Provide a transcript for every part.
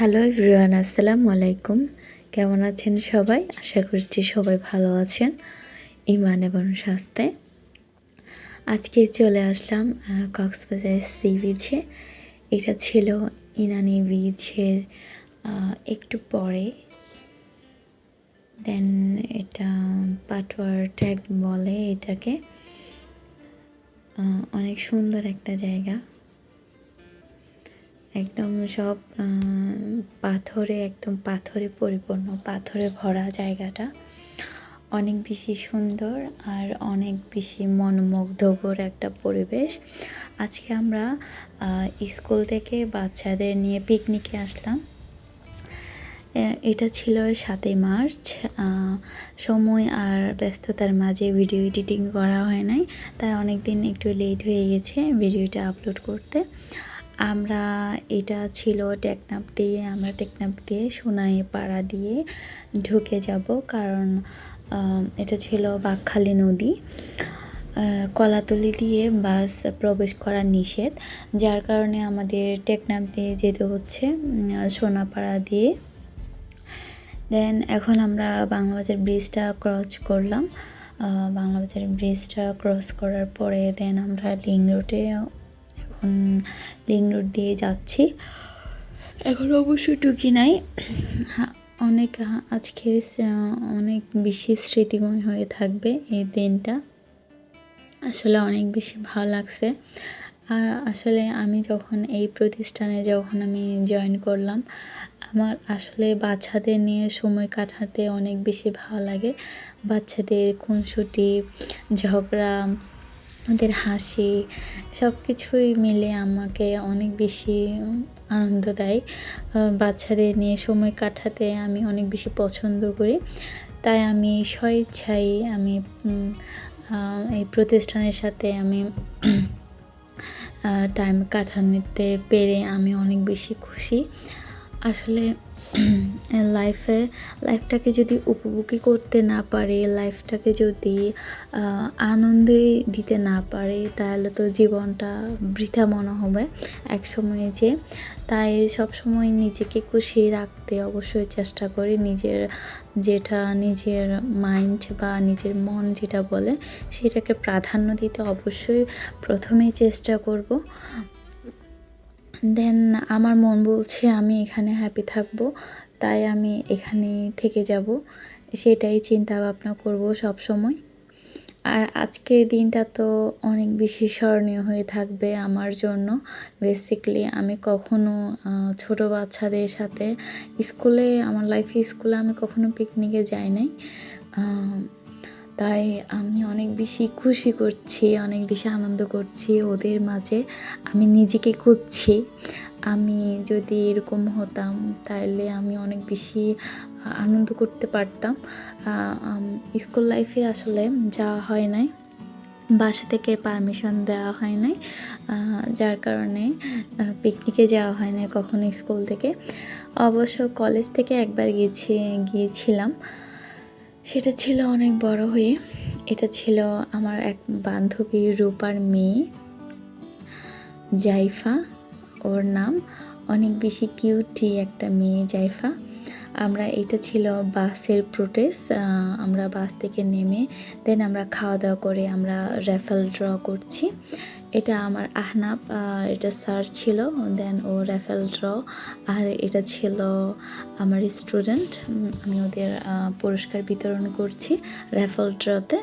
Hello everyone আসসালামু আলাইকুম কেমন আছেন সবাই? আশা করছি সবাই ভালো আছেন ইমান এবং স্বাস্থ্যে। আজকে চলে আসলাম কক্সবাজার সি বিচে এটা ছিল ইনানি বিচের একটু পরে। দেন এটা পাটওয়ার ট্যাগ বলে এটাকে। অনেক সুন্দর একটা জায়গা। একদম সব পাথরে, একদম পাথরে পরিপূর্ণ, পাথরে ভরা জায়গাটা। অনেক বেশি সুন্দর আর অনেক বেশি মনমুগ্ধকর একটা পরিবেশ। আজকে আমরা স্কুল থেকে বাচ্চাদের নিয়ে পিকনিকে আসলাম। এটা ছিল সাতই মার্চ। সময় আর ব্যস্ততার মাঝে ভিডিও এডিটিং করা হয় নাই, তাই অনেক দিন একটু লেট হয়ে গেছে ভিডিওটা আপলোড করতে। আমরা এটা ছিল টেকনাপ দিয়ে, আমরা টেকনাপ দিয়ে সোনাই পাড়া দিয়ে ঢুকে যাব। কারণ এটা ছিল বাকখালী নদী। কলাতলি দিয়ে বাস প্রবেশ করা নিষেধ, যার কারণে আমাদের টেকনাপ দিয়ে যেতে হচ্ছে সোনাপাড়া দিয়ে। দেন এখন আমরা বাংলাবাজার ব্রিজটা ক্রস করলাম। বাংলাবাজার ব্রিজটা ক্রস করার পরে দেন আমরা লিং রোডে এখন লিং রোড দিয়ে যাচ্ছি। এখন অবশ্য টুকি নাই। অনেক হা- আজকের অনেক বেশি স্মৃতিময় হয়ে থাকবে এই দিনটা। আসলে অনেক বেশি ভালো লাগছে। আসলে আমি যখন এই প্রতিষ্ঠানে যখন আমি জয়েন করলাম, আমার আসলে বাচ্চাদের নিয়ে সময় কাটাতে অনেক বেশি ভালো লাগে। বাচ্চাদের খুনসুটি, ঝগড়া ওদের হাসি সব কিছুই মিলে আমাকে অনেক বেশি আনন্দ দেয়। বাচ্চাদের নিয়ে সময় কাটাতে আমি অনেক বেশি পছন্দ করি। তাই আমি স্বইচ্ছাই আমি এই প্রতিষ্ঠানের সাথে আমি টাইম কাটাতে পেরে আমি অনেক বেশি খুশি। আসলে লাইফে লাইফটাকে যদি উপভোগই করতে না পারে লাইফটাকে যদি আহ, আনন্দই দিতে না পারে তাহলে তো জীবনটা বৃথা মনে হবে এক সময়ে যে। তাই সব সময় নিজেকে খুশি রাখতে অবশ্যই চেষ্টা করি নিজের যেটা নিজের মাইন্ড বা নিজের মন যেটা বলে সেটাকে প্রাধান্য দিতে অবশ্যই প্রথমেই চেষ্টা করব। দেন আমার মন বলছে, আমি এখানে হ্যাপি থাকব। তাই আমি এখানে থেকে যাব। সেটাই চিন্তা ভাবনা করব সব সময়। আর আজকের দিনটা তো অনেক বেশি স্মরণীয় হয়ে থাকবে আমার জন্য। বেসিকলি আমি কখনো ছোট বাচ্চাদের সাথে স্কুলে, আমার লাইফে স্কুলে আমি কখনো পিকনিকে যাই নাই। তাই আমি অনেক বেশি খুশি করছি, অনেক বেশি আনন্দ করছি ওদের মাঝে। আমি নিজেকে খুঁজছি। আমি যদি এরকম হতাম তাহলে আমি অনেক বেশি আনন্দ করতে পারতাম। স্কুল লাইফে আসলে যাওয়া হয় নাই। বাসা থেকে পারমিশন দেওয়া হয় নাই। যার কারণে পিকনিকে যাওয়া হয় না কখনো স্কুল থেকে। অবশ্য কলেজ থেকে একবার গিয়েছি গিয়েছিলাম। সেটা ছিল অনেক বড় হয়ে। এটা ছিল আমার এক বান্ধবী রূপার মেয়ে, জাইফা। ওর নাম অনেক বেশি কিউটি একটা মেয়ে, জাইফা। আমরা, এটা ছিল বাসের প্রোটেস আমরা বাস থেকে নেমে, দেন আমরা খাওয়া দাওয়া করে আমরা র্যাফেল ড্র করছি। এটা আমার আহনাব এটা স্যার ছিল দেন ও র্যাফেল ড্র, আর এটা ছিল আমার স্টুডেন্ট আমি ওদের পুরস্কার বিতরণ করছি র্যাফেল ড্রতে।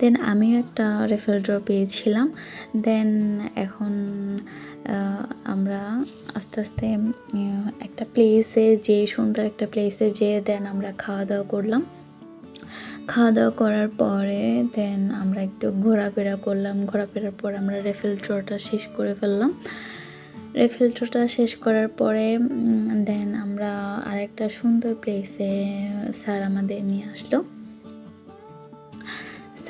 দেন আমিও একটা রেফেল ড্র পেয়েছিলাম দেন এখন আমরা আস্তে আস্তে একটা প্লেসে যে সুন্দর একটা প্লেসে যেয়ে দেন আমরা খাওয়া দাওয়া করলাম। খাওয়া দাওয়া করার পরে দেন আমরা একটু ঘোরাফেরা করলাম। ঘোরাফেরার পর আমরা রেফেল ড্রটা শেষ করে ফেললাম। রেফেল ড্রটা শেষ করার পরে দেন আমরা আরেকটা সুন্দর প্লেসে স্যার আমাদের নিয়ে আসলো।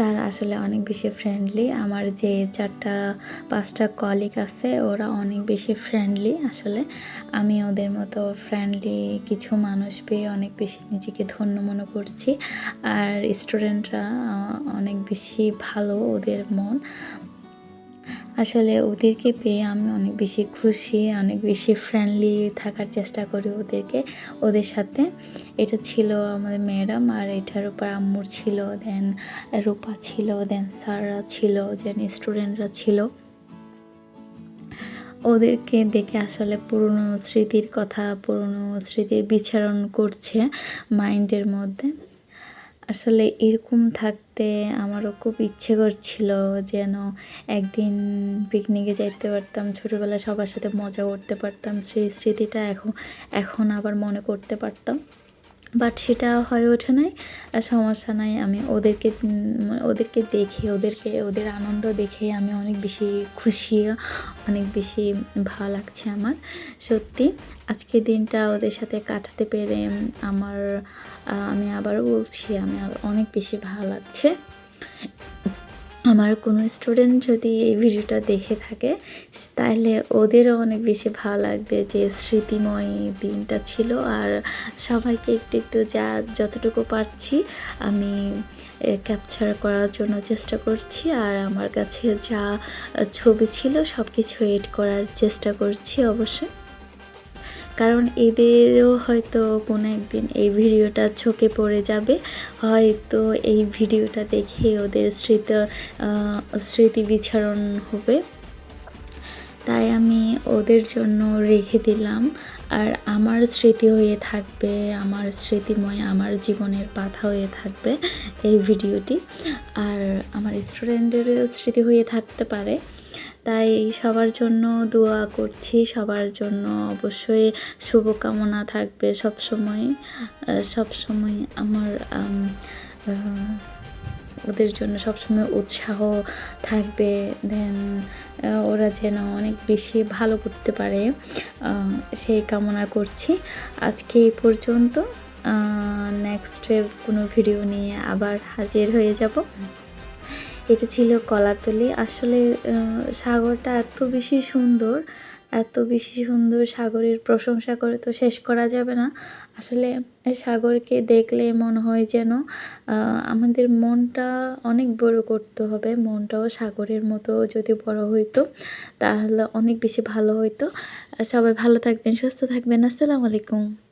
স্যার আসলে অনেক বেশি ফ্রেন্ডলি আমার যে চারটা, পাঁচটা কলিগ আছে, ওরা অনেক বেশি ফ্রেন্ডলি আসলে। আমি ওদের মতো ফ্রেন্ডলি কিছু মানুষ পেয়ে অনেক বেশি নিজেকে ধন্য মনে করছি। আর স্টুডেন্টরা অনেক বেশি ভালো ওদের মন। আসলে ওদেরকে পেয়ে আমি অনেক বেশি খুশি, অনেক বেশি ফ্রেন্ডলি থাকার চেষ্টা করি ওদেরকে। ওদের সাথে এটা ছিল আমাদের ম্যাডাম আর এটার উপর আম্মুর ছিল দেন রূপা ছিল দেন স্যাররা ছিল দেন স্টুডেন্টরা ছিল। ওদেরকে দেখে আসলে পুরনো স্মৃতির কথা, পুরনো স্মৃতির বিচারণ করছে মাইন্ডের মধ্যে। আসলে এরকম থাকতে আমারও খুব ইচ্ছে করছিল যেন একদিন পিকনিকে যাইতে পারতাম, ছোটোবেলায় সবার সাথে মজা করতে পারতাম, সেই স্মৃতিটা এখন এখন আবার মনে করতে পারতাম। বাট সেটা হয়ে ওঠে নাই সমস্যা নাই। আমি ওদেরকে ওদেরকে দেখে, ওদেরকে, ওদের আনন্দ দেখে আমি অনেক বেশি খুশি, অনেক বেশি ভালো লাগছে আমার, সত্যি। আজকে দিনটা ওদের সাথে কাটাতে পেরে আমার আমি আবারও বলছি, আমি অনেক বেশি ভালো লাগছে। আমার কোনো স্টুডেন্ট যদি এই ভিডিওটা দেখে থাকে তাহলে ওদেরও অনেক বেশি ভালো লাগবে যে স্মৃতিময় দিনটা ছিল। আর সবাইকে একটু একটু যা যতটুকু পারছি আমি ক্যাপচার করার জন্য চেষ্টা করছি। আর আমার কাছে যা ছবি ছিল সব কিছু এড করার চেষ্টা করছি অবশ্যই। কারণ এদেরও হয়তো কোনো একদিন এই ভিডিওটা চোখে পড়ে যাবে। হয়তো এই ভিডিওটা দেখে ওদের স্মৃতি স্মৃতি বিচারণ হবে। তাই আমি ওদের জন্য রেখে দিলাম। আর আমার স্মৃতি হয়ে থাকবে, আমার স্মৃতিময়, আমার জীবনের পাথা হয়ে থাকবে এই ভিডিওটি। আর আমার স্টুডেন্টেরও স্মৃতি হয়ে থাকতে পারে। তাই সবার জন্য দোয়া করছি। সবার জন্য অবশ্যই শুভকামনা থাকবে সব সময় সব সময় আমার ওদের জন্য সবসময় উৎসাহ থাকবে। দেন ওরা যেন অনেক বেশি ভালো করতে পারে। সেই কামনা করছি। আজকে এই পর্যন্ত নেক্সট কোনো ভিডিও নিয়ে আবার হাজির হয়ে যাব। এটা ছিল কলাতলি। আসলে সাগরটা এত বেশি সুন্দর, এত বেশি সুন্দর সাগরের প্রশংসা করে তো শেষ করা যাবে না। আসলে সাগরকে দেখলে মনে হয় যেন আমাদের মনটা অনেক বড় করতে হবে, মনটাও সাগরের মতো যদি বড় হইতো, তাহলে অনেক বেশি ভালো হইতো। সবাই ভালো থাকবেন, সুস্থ থাকবেন। আসসালামু আলাইকুম।